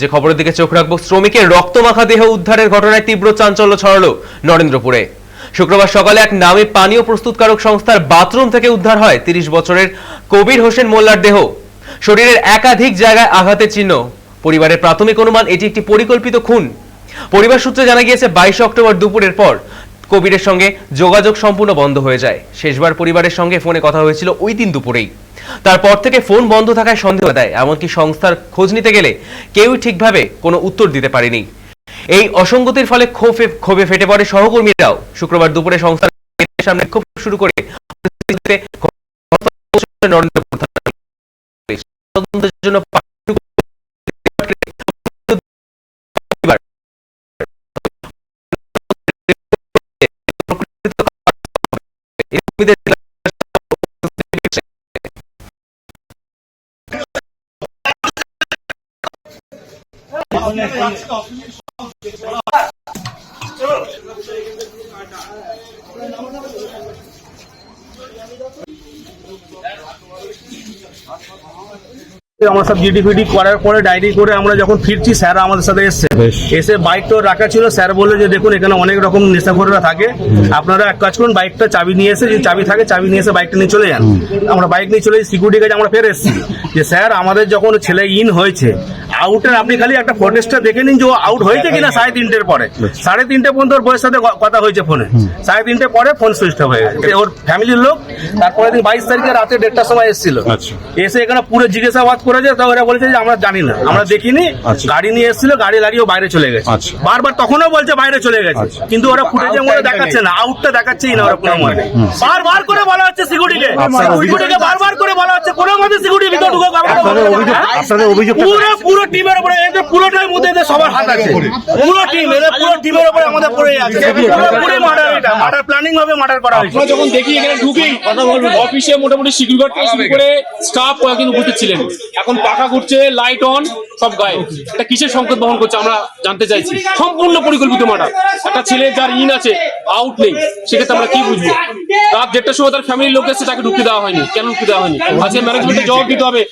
যে খবরের দিকে চোখ রাখব, শ্রমিকের রক্তমাখা দেহ উদ্ধারের ঘটনায় তীব্র চাঞ্চল্য ছড়ালো নরেন্দ্রপুরে। শুক্রবার সকালে এক নামে পানীয় প্রস্তুতকারক সংস্থার বাথরুম থেকে উদ্ধার হয় তিরিশ বছরের কবির হোসেন মোল্লার দেহ। শরীরের একাধিক জায়গায় আঘাতের চিহ্ন। পরিবারের প্রাথমিক অনুমান, এটি একটি পরিকল্পিত খুন। পরিবার সূত্রে জানা গিয়েছে, বাইশে অক্টোবর দুপুরের পর কবিরের সঙ্গে যোগাযোগ সম্পূর্ণ বন্ধ হয়ে যায়। শেষবার পরিবারের সঙ্গে ফোনে কথা হয়েছিল ওই দিন দুপুরেই। তারপর থেকে ফোন বন্ধ থাকায় সন্দেহ দেয়, এমনকি সংস্থার খোঁজ নিতে গেলে কেউই ঠিকভাবে কোনো উত্তর দিতে পারেনি। এই অসঙ্গতির ফলে ক্ষোভে ক্ষোভে ফেটে পড়ে সহকর্মীরাও। শুক্রবার দুপুরে সংস্থার সামনে ক্ষোভ শুরু করে তদন্তের জন্য আমরা সব জিডি ফিডি করার পরে ডায়েরি করে আমরা যখন ফিরছি স্যার আমাদের সাথে এসছে। এসে বাইক তো রাখা ছিল স্যার বলল যে দেখুন এখানে অনেক রকম নেশাখোররা থাকে। আপনারা এক কাজ করুন বাইকটা চাবি নিয়ে এসে যে চাবি থাকে চাবি নিয়ে এসে বাইকটা নিয়ে চলে যান। আমরা বাইক নিয়ে চলে সিকিউরিটি কাছে আমরা ফের এসেছি। যে স্যার আমাদের যখন ছেলে ইন হয়েছে আউটের আপনি খালি একটা ফোটেজটা দেখে নিন যে ও আউট হয়েছে কিনা সাড়ে তিনটের পরে। সাড়ে তিনটে পর্যন্ত ওর বইয়ের সাথে কথা হয়েছে ফোনে সাড়ে তিনটে পরে ফোন সুইচ অফ হয়ে গেছে। ওর ফ্যামিলির লোক তারপরে দিন বাইশ তারিখে রাতে দেড়টার সময় এসেছিল। আচ্ছা। এসে এখানে পুরো জিজ্ঞাসাবাদ করেছে তো ওরা বলেছে যে আমরা জানি না আমরা দেখিনি আচ্ছা। গাড়ি নিয়ে এসেছিল গাড়ি লাগিয়ে ও বাইরে চলে গেছে। আচ্ছা। বারবার তখনও বলছে বাইরে চলে গেছে। আচ্ছা। কিন্তু ওরা ফুটেজের মধ্যে দেখাচ্ছে না আউটটা দেখাচ্ছেই না ওরা কোনো মতে বারবার করে বলা হচ্ছে সিকিউরিটিকে সিকিউরিটিকে বারবার বলা হচ্ছে কোনো মতে সিকিউরিটি ভিতরে ঢুকে অভিযোগ আপনাদের অভিযোগ পুরো পুরো টিমের উপরে এদের পুরোটার মধ্যে এদের সবার হাত আছে। পুরো টিম এদের পুরো টিমের উপরে আমাদের পড়ে আছে। পুরো মার্ডার এটা মার্ডার প্ল্যানিং মার্ডার করা হয়েছে। আমরা যখন দেখি এখানে ঢুকেই অফিসে মোটামুটি সিকিউরিটি থেকে শুরু করে স্টাফ কয়েকদিন উপস্থিত ছিলেন। এখন পাখা ঘুরছে লাইট অন সব গায়ে। এটা কিসের সংকেত বহন করছে আমরা জানতে চাইছি। সম্পূর্ণ পরিকল্পিত মার্ডার একটা ছেলে যার ইন আছে আউট নেই সেক্ষেত্রে আমরা কি বুঝব? রাত দেড়টার সময় তার ফ্যামিলির লোক এসে তাকে ঢুকতে দেওয়া হয়নি। কেন ঢুকতে দেওয়া হয়নি? আজকে ম্যানেজমেন্টে জবাব দিতে হবে।